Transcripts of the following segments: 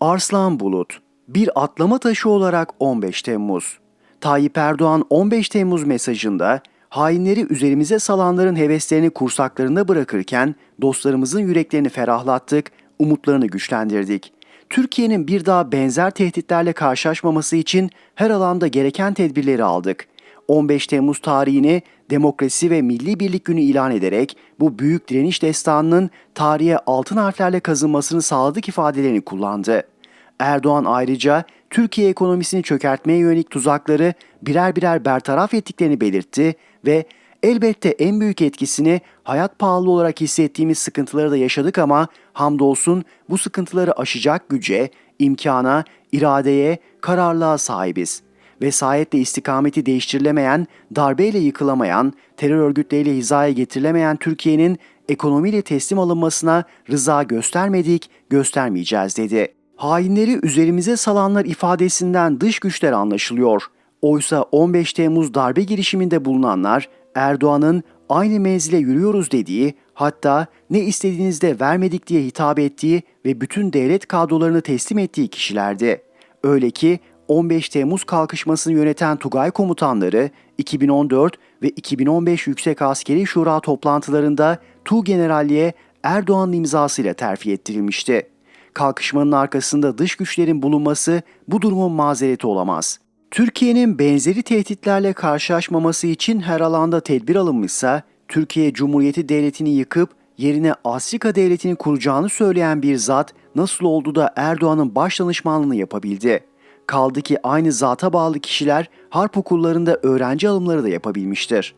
Arslan Bulut, bir atlama taşı olarak 15 Temmuz. Tayyip Erdoğan 15 Temmuz mesajında hainleri üzerimize salanların heveslerini kursaklarında bırakırken dostlarımızın yüreklerini ferahlattık, umutlarını güçlendirdik. Türkiye'nin bir daha benzer tehditlerle karşılaşmaması için her alanda gereken tedbirleri aldık. 15 Temmuz tarihini Demokrasi ve Milli Birlik Günü ilan ederek bu büyük direniş destanının tarihe altın harflerle kazınmasını sağladık ifadelerini kullandı. Erdoğan ayrıca Türkiye ekonomisini çökertmeye yönelik tuzakları birer birer bertaraf ettiklerini belirtti ve elbette en büyük etkisini hayat pahalı olarak hissettiğimiz sıkıntıları da yaşadık ama hamdolsun bu sıkıntıları aşacak güce, imkana, iradeye, kararlılığa sahibiz. Vesayetle istikameti değiştirilemeyen, darbeyle yıkılamayan, terör örgütleriyle hizaya getirilemeyen Türkiye'nin ekonomiyle teslim alınmasına rıza göstermedik, göstermeyeceğiz dedi. Hainleri üzerimize salanlar ifadesinden dış güçler anlaşılıyor. Oysa 15 Temmuz darbe girişiminde bulunanlar Erdoğan'ın aynı menzile yürüyoruz dediği, hatta ne istediğinizde vermedik diye hitap ettiği ve bütün devlet kadrolarını teslim ettiği kişilerdi. Öyle ki 15 Temmuz kalkışmasını yöneten Tugay komutanları 2014 ve 2015 Yüksek Askeri Şura toplantılarında Tu Generalliğe Erdoğan'ın imzasıyla terfi ettirilmişti. Kalkışmanın arkasında dış güçlerin bulunması bu durumun mazereti olamaz. Türkiye'nin benzeri tehditlerle karşılaşmaması için her alanda tedbir alınmışsa, Türkiye Cumhuriyeti Devleti'ni yıkıp yerine Afrika Devleti'ni kuracağını söyleyen bir zat nasıl oldu da Erdoğan'ın baş danışmanlığını yapabildi? Kaldı ki aynı zata bağlı kişiler harp okullarında öğrenci alımları da yapabilmiştir.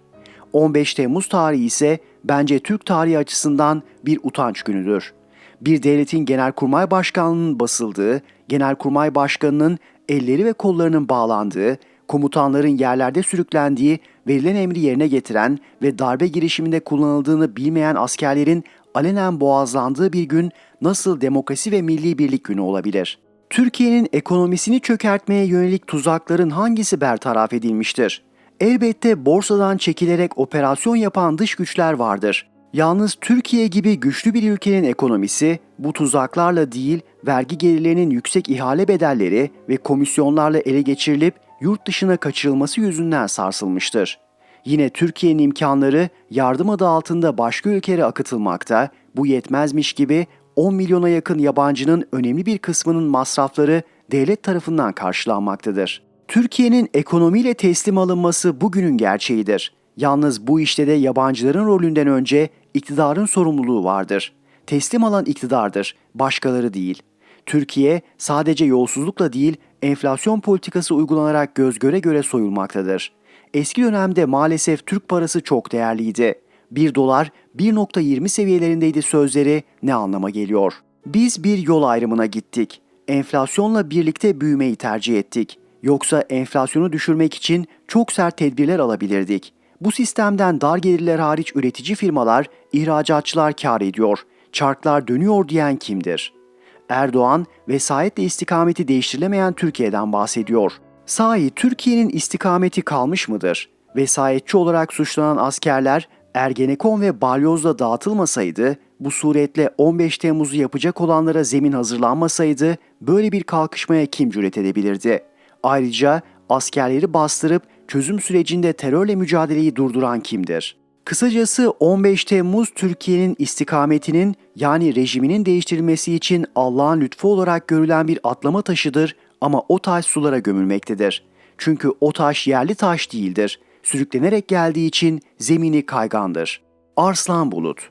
15 Temmuz tarihi ise bence Türk tarihi açısından bir utanç günüdür. Bir devletin genelkurmay başkanlığının basıldığı, genelkurmay başkanının elleri ve kollarının bağlandığı, komutanların yerlerde sürüklendiği, verilen emri yerine getiren ve darbe girişiminde kullanıldığını bilmeyen askerlerin alenen boğazlandığı bir gün nasıl demokrasi ve milli birlik günü olabilir? Türkiye'nin ekonomisini çökertmeye yönelik tuzakların hangisi bertaraf edilmiştir? Elbette borsadan çekilerek operasyon yapan dış güçler vardır. Yalnız Türkiye gibi güçlü bir ülkenin ekonomisi bu tuzaklarla değil, vergi gelirlerinin yüksek ihale bedelleri ve komisyonlarla ele geçirilip yurt dışına kaçırılması yüzünden sarsılmıştır. Yine Türkiye'nin imkanları yardım adı altında başka ülkelere akıtılmakta, bu yetmezmiş gibi 10 milyona yakın yabancının önemli bir kısmının masrafları devlet tarafından karşılanmaktadır. Türkiye'nin ekonomiyle teslim alınması bugünün gerçeğidir. Yalnız bu işte de yabancıların rolünden önce iktidarın sorumluluğu vardır. Teslim alan iktidardır, başkaları değil. Türkiye sadece yolsuzlukla değil, enflasyon politikası uygulanarak göz göre göre soyulmaktadır. Eski dönemde maalesef Türk parası çok değerliydi. 1 dolar 1.20 seviyelerindeydi sözleri ne anlama geliyor? Biz bir yol ayrımına gittik. Enflasyonla birlikte büyümeyi tercih ettik. Yoksa enflasyonu düşürmek için çok sert tedbirler alabilirdik. Bu sistemden dar gelirler hariç üretici firmalar, ihracatçılar kar ediyor. Çarklar dönüyor diyen kimdir? Erdoğan vesayetle istikameti değiştirilemeyen Türkiye'den bahsediyor. Sahi Türkiye'nin istikameti kalmış mıdır? Vesayetçi olarak suçlanan askerler Ergenekon ve Balyoz'da dağıtılmasaydı, bu suretle 15 Temmuz'u yapacak olanlara zemin hazırlanmasaydı böyle bir kalkışmaya kim cüret edebilirdi? Ayrıca askerleri bastırıp çözüm sürecinde terörle mücadeleyi durduran kimdir? Kısacası 15 Temmuz Türkiye'nin istikametinin yani rejiminin değiştirilmesi için Allah'ın lütfu olarak görülen bir atlama taşıdır ama o taş sulara gömülmektedir. Çünkü o taş yerli taş değildir. Sürüklenerek geldiği için zemini kaygandır. Arslan Bulut